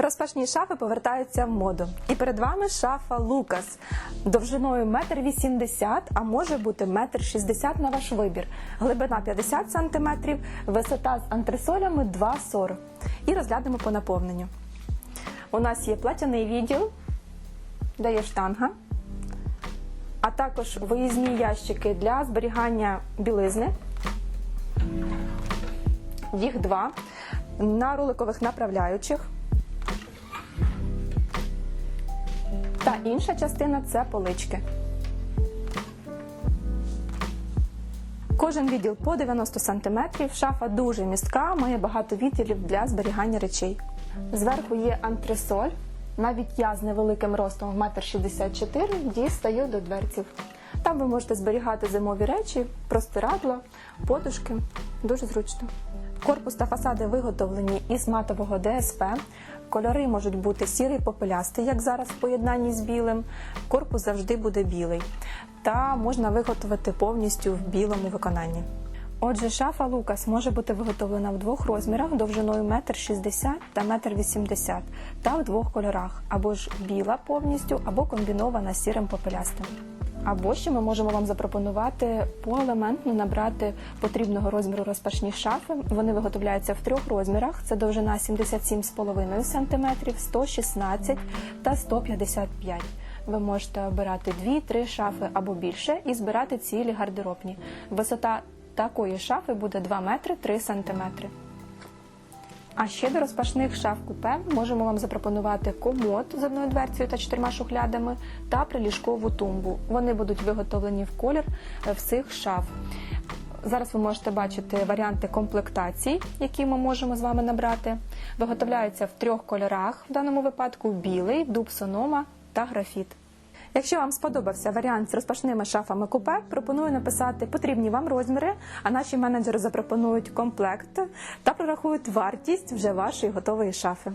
Розпашні шафи повертаються в моду. І перед вами шафа Лукас довжиною 1,80 м, а може бути 1,60 м на ваш вибір. Глибина 50 см, висота з антресолями 2,40 І розглянемо по наповненню. У нас є платяний відділ, де є штанга, а також виїзні ящики для зберігання білизни. Їх два на роликових направляючих. Та інша частина це полички. Кожен відділ по 90 см. Шафа дуже містка, має багато відділів для зберігання речей. Зверху є антресоль. Навіть я з невеликим ростом в 1,64 м дістаю до дверців. Там ви можете зберігати зимові речі, простирадло, подушки. Дуже зручно. Корпус та фасади виготовлені із матового ДСП. Кольори можуть бути сірий попелястий, як зараз в поєднанні з білим. Корпус завжди буде білий. Та можна виготовити повністю в білому виконанні. Отже, шафа Лукас може бути виготовлена в двох розмірах довжиною 1,60 м та 1,80 м та в двох кольорах, або ж біла повністю, або комбінована сірим попелястим. Або ще ми можемо вам запропонувати поелементно набрати потрібного розміру розпашні шафи. Вони виготовляються в трьох розмірах: це довжина 77,5 см, 116 та 155 Ви можете обирати 2-3 шафи або більше і збирати цілі гардеробні. Висота такої шафи буде 2 метри 3 сантиметри. А ще до розпашних шаф купе можемо вам запропонувати комод з одною дверцею та чотирма шухлядами та приліжкову тумбу. Вони будуть виготовлені в колір е, всіх шаф. Зараз ви можете бачити варіанти комплектацій, які ми можемо з вами набрати. Виготовляються в трьох кольорах, в даному випадку білий, дуб сонома та графіт. Якщо вам сподобався варіант з розпашними шафами купе, пропоную написати потрібні вам розміри, а наші менеджери запропонують комплект та прорахують вартість вже вашої готової шафи.